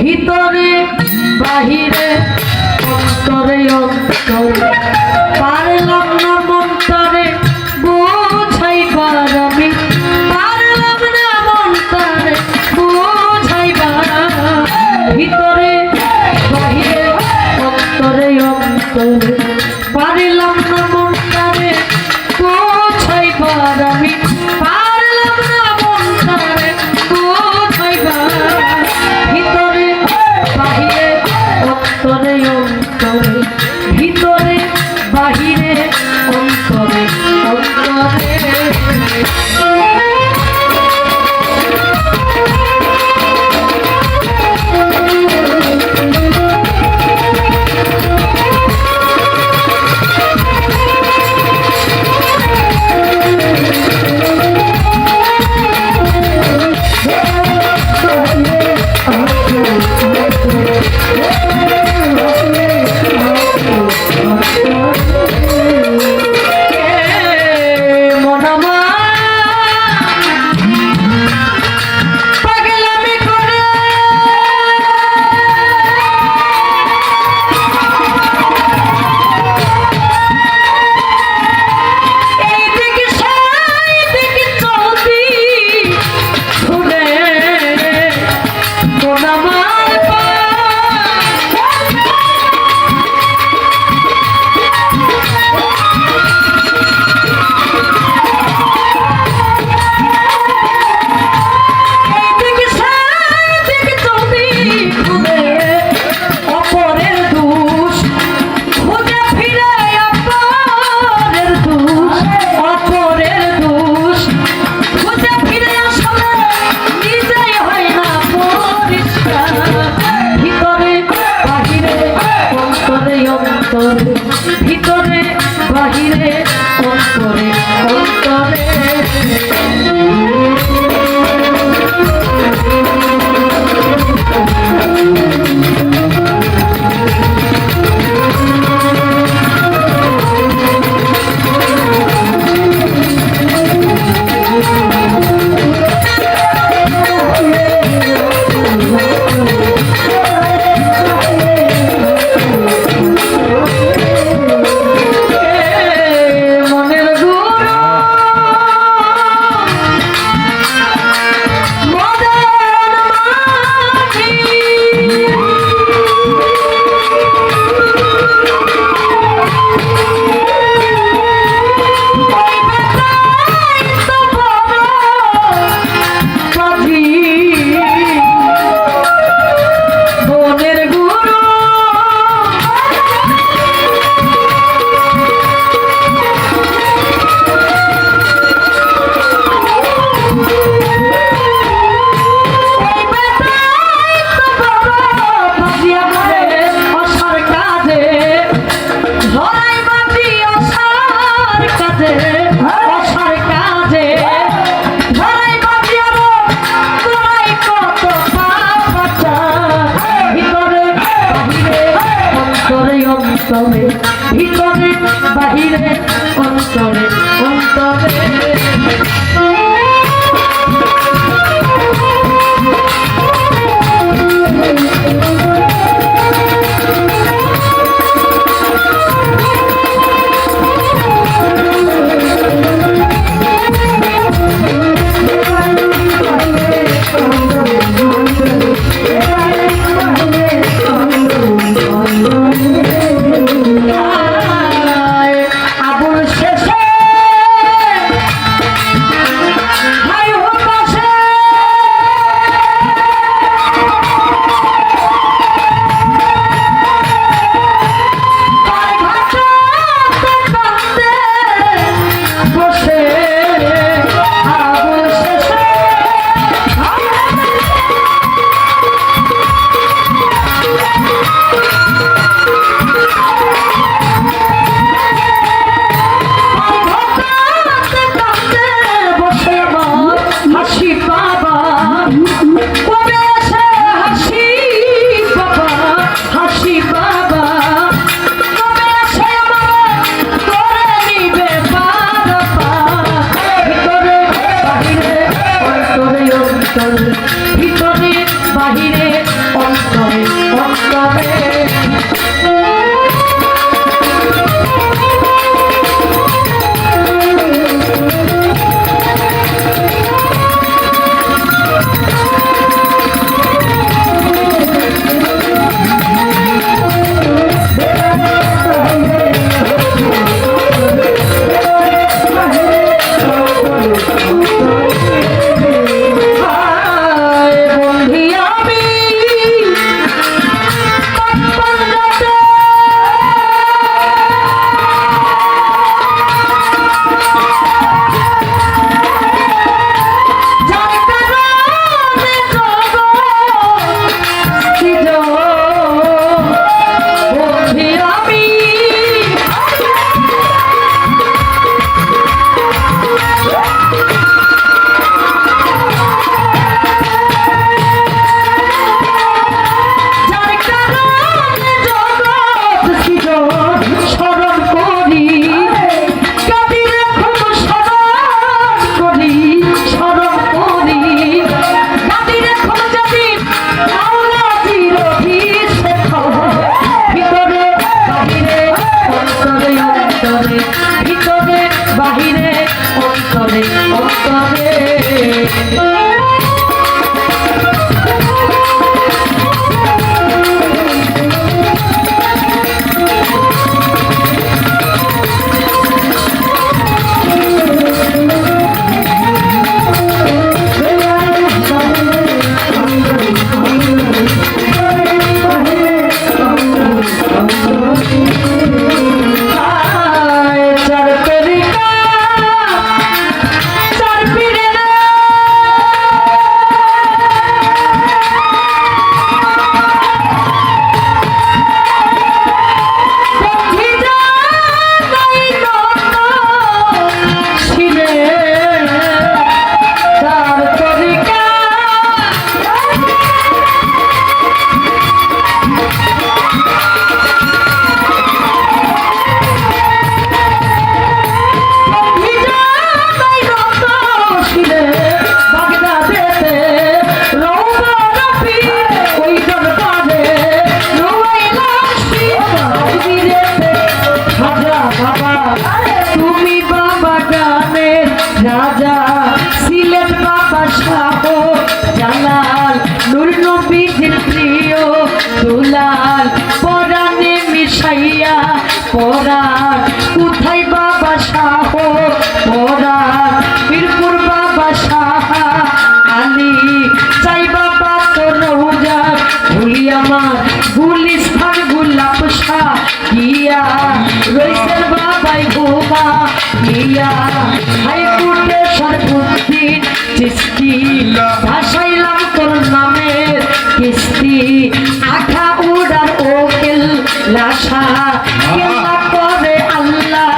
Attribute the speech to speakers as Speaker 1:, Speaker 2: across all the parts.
Speaker 1: ভিতরে বাহিরে অন্তরে অন্তরে। পারলাম না মন্তরে রইসের বাবাই ঘুমা গিয়া হাইকোর্টে সর্বদিন চিস্তি ভাসাইলাম তোর নামের কিস্তি। আঠা উড়ার ওকেল লাশা। কেলা করে আল্লাহ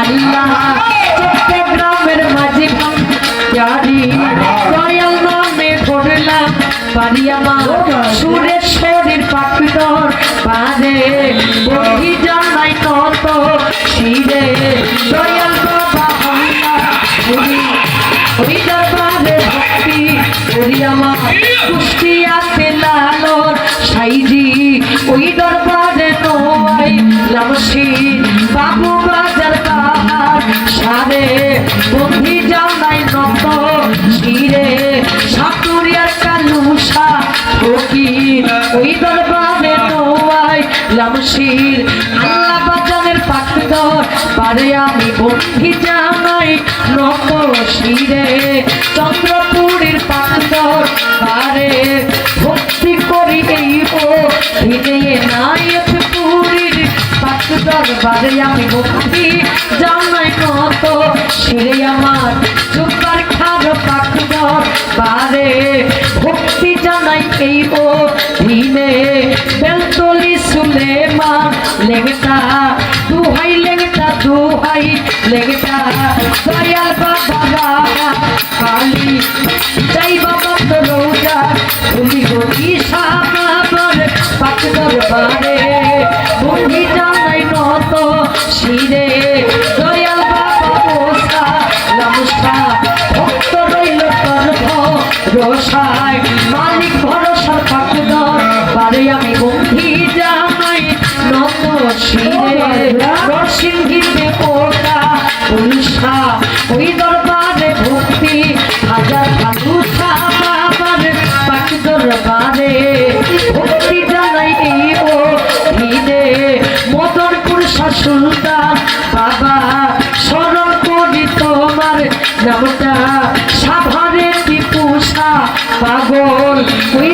Speaker 1: আল্লাহ। চট্টগ্রামের মাঝে জানি। দয়াল নামে পড়লাম বাড়ি আমার। সুরেশ্বরীর পাখিদর বাজে বহি লামসির আল্লাহ বাজারের পাকদর পারে আমি বন্ধি জানাই নত শিরে চন্দ্রপুরীর পাকদর পারে ভক্তি করি এই ও ভিজে নাই পুরীর পাকদর বারে আমি ভক্তি জানাই নত শিরে আমার চুপার খার পাকদর বারে ভক্তি জানাই এই ও সুলেমান লেগটা দুহাই লেগটা দুহাই লেগেটা। দয়াল পাগল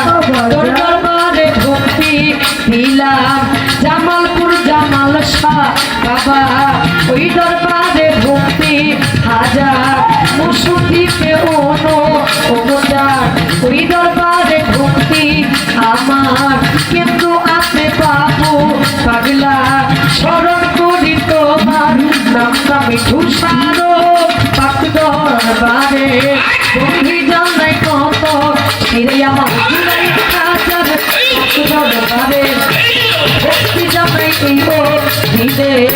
Speaker 1: দিদে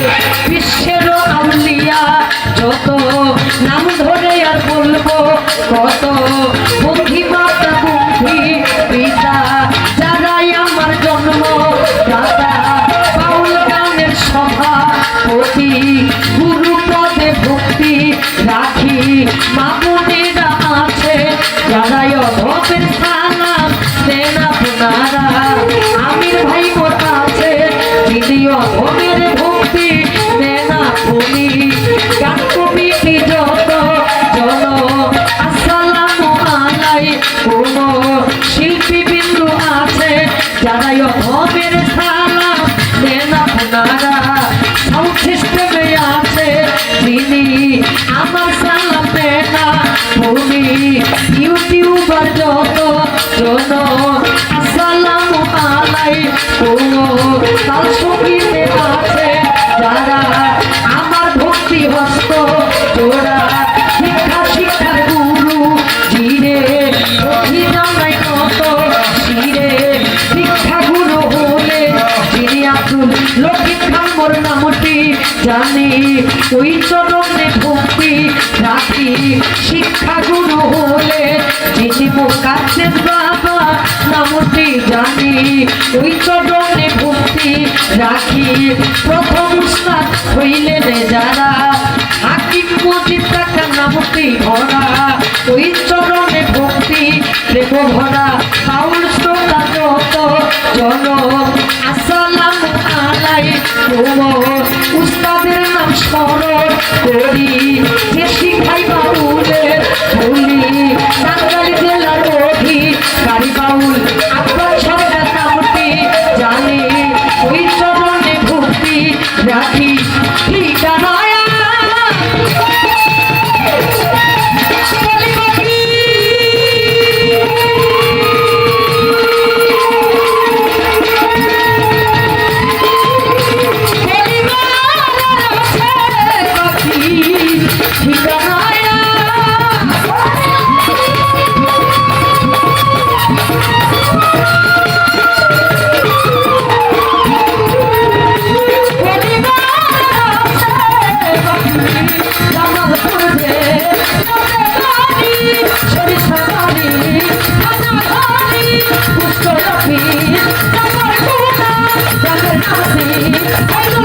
Speaker 1: বিশ্বের আউলিয়া যত নাম ধরে আর বলব, কত বন্ধি মাতা বন্ধি পিতা যারাই আমার জন্ম দাদা বাউল গানের সভা পতি গুরু পদে ভক্তি রাখি। মামুনেরা আছে, যারাই অধপের যত জন আসসালামু আলাইকুম তাল সঙ্গীতে আমার শিক্ষা গুরু জিরে হলে নামটি জানি। ওই চরণে ভক্তি রাখি, শিক্ষা গুরু হলে, যিনি কাছে নামটি জানি ওই চরণে ভক্তি রাখি প্রথম উস্তাদ হইলে রে যারা হাকিম মজিদ টাকা নামটি ভরা ওই চরণে ভক্তি দেব ভরা কাউল শ্রোতা যত জন আসসালাম আলাই উস্তাদের নাম স্মরণ করি। পিতা